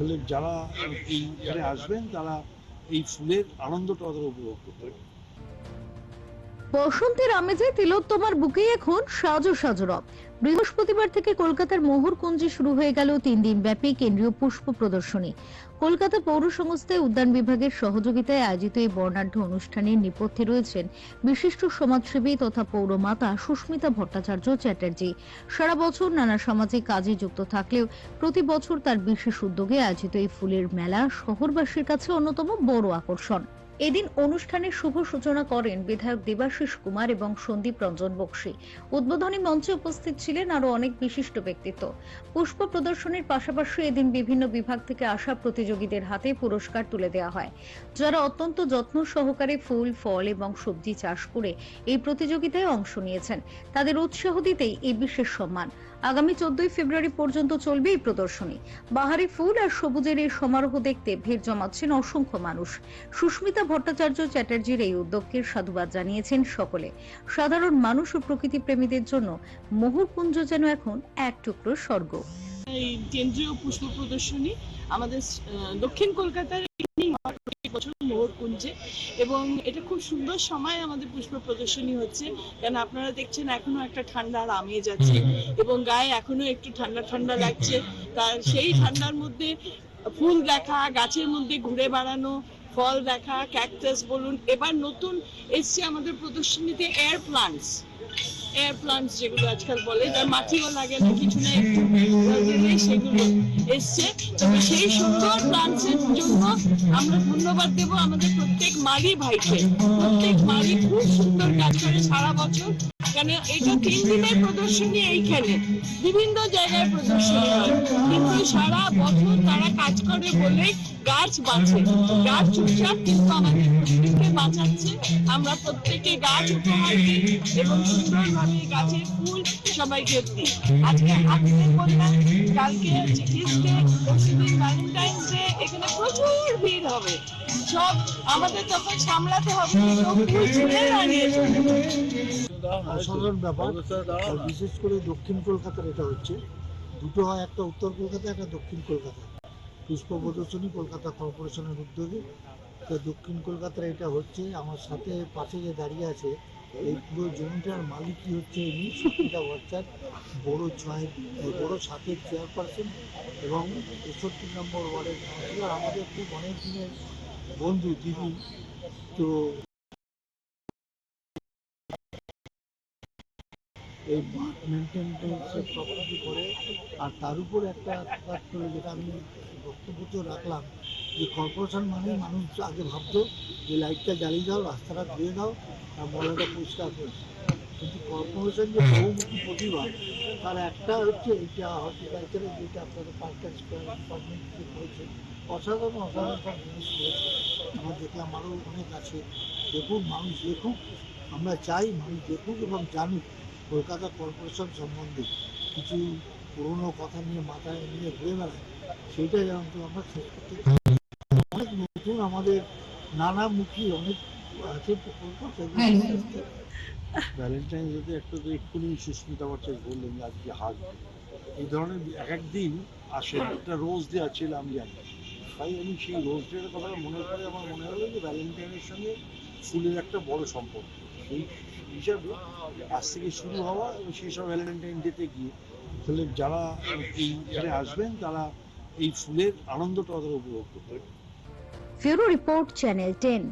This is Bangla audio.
তাহলে যারা এখানে আসবেন তারা এই ফুলের আনন্দটা উপভোগ করতে পারবেন। বসন্তের আমেজে তিলোত্তমার বুকে এখন সাজো সাজো রব। বৃহস্পতিবার থেকে কলকাতার মোহরকুঞ্জে শুরু হয়ে গেল তিন দিন ব্যাপী কেন্দ্রীয় পুষ্প প্রদর্শনী। কলকাতা পৌর সংস্থায় উদ্যান বিভাগের সহযোগিতায় আয়োজিত এই বর্ণাঢ্য অনুষ্ঠানের নেপথ্যে রয়েছেন বিশিষ্ট সমাজসেবী তথা পৌরমাতা সুস্মিতা ভট্টাচার্য চ্যাটার্জি। সারা বছর নানা সামাজিক কাজে যুক্ত থাকলেও প্রতি বছর তার বিশেষ উদ্যোগে আয়োজিত এই ফুলের মেলা শহরবাসীর কাছে অন্যতম বড় আকর্ষণ। এদিন অনুষ্ঠানের শুভ সূচনা করেন বিধায়ক দেবাশিস কুমার এবং সন্দীপ রঞ্জন বক্সী। উদ্বোধনী মঞ্চে উপস্থিত ছিলেন আরও অনেক বিশিষ্ট ব্যক্তিত্ব। পুষ্প প্রদর্শনীর পাশাপাশি এদিন বিভিন্ন বিভাগ থেকে আসা প্রতিযোগীদের হাতে পুরস্কার তুলে দেওয়া হয়। যারা অত্যন্ত যত্ন সহকারে ফুল, ফল এবং সবজি চাষ করে এই প্রতিযোগিতায় অংশ নিয়েছেন। তাদের উৎসাহ দিতেই এই বিশেষ সম্মান। আগামী চোদ্দই ফেব্রুয়ারি পর্যন্ত চলবে এই প্রদর্শনী। বাহারি ফুল আর সবুজের এই সমারোহ দেখতে ভিড় জমাচ্ছেন অসংখ্য মানুষ। সুস্মিতা ভট্টাচার্য চ্যাটার্জির এই উদ্যোগকে সাধুবাদ জানিয়েছেন সকলে। সাধারণ মানুষ ও প্রকৃতি প্রেমীদের জন্য মোহরকুঞ্জ যেন এখন এক টুকরো স্বর্গ। এই কেন্দ্রীয় পুষ্প প্রদর্শনী আমাদের দক্ষিণ কলকাতার বছর মোহরকুঞ্জে এবং এটা খুব সুন্দর সময় আমাদের পুষ্প প্রদর্শনী হচ্ছে। কারণ আপনারা দেখছেন এখনও একটা ঠান্ডার আমেজ আছে এবং গায়ে এখনও একটু ঠান্ডা ঠান্ডা লাগছে। তার সেই ঠান্ডার মধ্যে ফুল দেখা গাছের মধ্যে ঘুরে বেড়ানো ফল দেখা ক্যাকটাস বলুন। এবার নতুন এসছে আমাদের প্রদর্শনীতে এয়ার প্লান্টস এয়ার প্লান্টস যেগুলো আজকাল বলে, যার মাটিও লাগে না, কিছু না একটু সেগুলো এসছে। তবে সেই সুন্দর প্লান্টসের জন্য আমরা ধন্যবাদ দেবো আমাদের প্রত্যেক মালি ভাইকে। প্রত্যেক মালি খুব সুন্দর কাজ করে সারা বছর। কেন এটা তিন দিনের প্রদর্শনী এইখানে। বিভিন্ন জায়গায় প্রদর্শনী হয়। কিন্তু সারা বছর তারা কাজ করে বলে গাছ বাঁচে। গাছ চুপচাপ কিন্তু আমাদের প্রকৃতিকে বাঁচাচ্ছে। আমরা প্রত্যেকে গাছ উপহার দিই এবং সুন্দরভাবে গাছের ফুল সবাইকে দিই। আজকে আজকে বললাম কালকে হচ্ছে ইস্টে পরশুদিন ভ্যালেন্টাইন্স ডে এখানে প্রচুর ভিড় হবে। সব আমাদের তখন সামলাতে হবে কেউ ফুল ছুঁড়ে যাবে। অসাধারণ ব্যাপার। বিশেষ করে দক্ষিণ কলকাতার এটা হচ্ছে। দুটো হয় একটা উত্তর কলকাতা একটা দক্ষিণ কলকাতা। পুষ্প প্রদর্শনী কলকাতা কর্পোরেশনের উদ্যোগে। তো দক্ষিণ কলকাতার এটা হচ্ছে আমার সাথে পাশে যে দাঁড়িয়ে আছে এই পুরো জমিটার মালিকই হচ্ছে ইনি ভট্টাচার বড় ছয় বড় সাতের চেয়ারপারসন এবং তেষট্টি নম্বর ওয়ার্ডের কাউন্সিলর আমাদের খুব অনেক দিনের বন্ধু দিদি। তো এই মাঠ মেনটেন্সের প্রপার্টি করে। আর তার উপর একটা কাজ করে যেটা আমি বক্তব্য রাখলাম যে কর্পোরেশন মানে মানুষ আগে ভাবতো যে লাইটটা জ্বালিয়ে দাও রাস্তাটা ধুয়ে দাও আর ময়লাটা পরিষ্কার করে কিন্তু কর্পোরেশন যে বহুমুখী প্রতিভা তার একটা হচ্ছে এইটা হর্টিকালচারে যেটা আপনাদের পার্কের স্কোয়ার ডিপার্টমেন্ট করেছে অসাধারণ অসাধারণ সব জিনিস করেছে। আমরা দেখলাম আরও অনেক আছে। দেখুন মানুষ দেখুক আমরা চাই মানুষ দেখুক এবং জানুক। কলকাতা কর্পোরেশন সম্বন্ধে কিছু পুরনো কথা নিয়ে মাথায় নিয়ে ঘুরে বেড়ায় সেইটা যেমন তো আমরা শেষ করতে অনেক নতুন আমাদের নানামুখী অনেক আছে প্রকল্প সেগুলো ভ্যালেন্টাইন্স ডেতে একটা তো এক্ষুনি সুস্মিতা ভট্টাচার্য বললেন যে আজকে হাসবে। এই ধরনের এক এক দিন আসে একটা রোজ ডে আছে আমি জানি। তাই আমি সেই রোজ ডের কথা মনে করে আমার মনে হলো যে ভ্যালেন্টাইনের সঙ্গে ফুলের একটা বড় সম্পর্ক। সেই হিসাবে আজ থেকে শুরু হওয়া এবং সেই সব ভ্যালেন্টাইন ডেতে গিয়ে তাহলে যারা এইখানে আসবেন, তারা এই ফুলের আনন্দটা তারা উপভোগ করতে পারবেন ফেরো রিপোর্ট চ্যানেল টেন।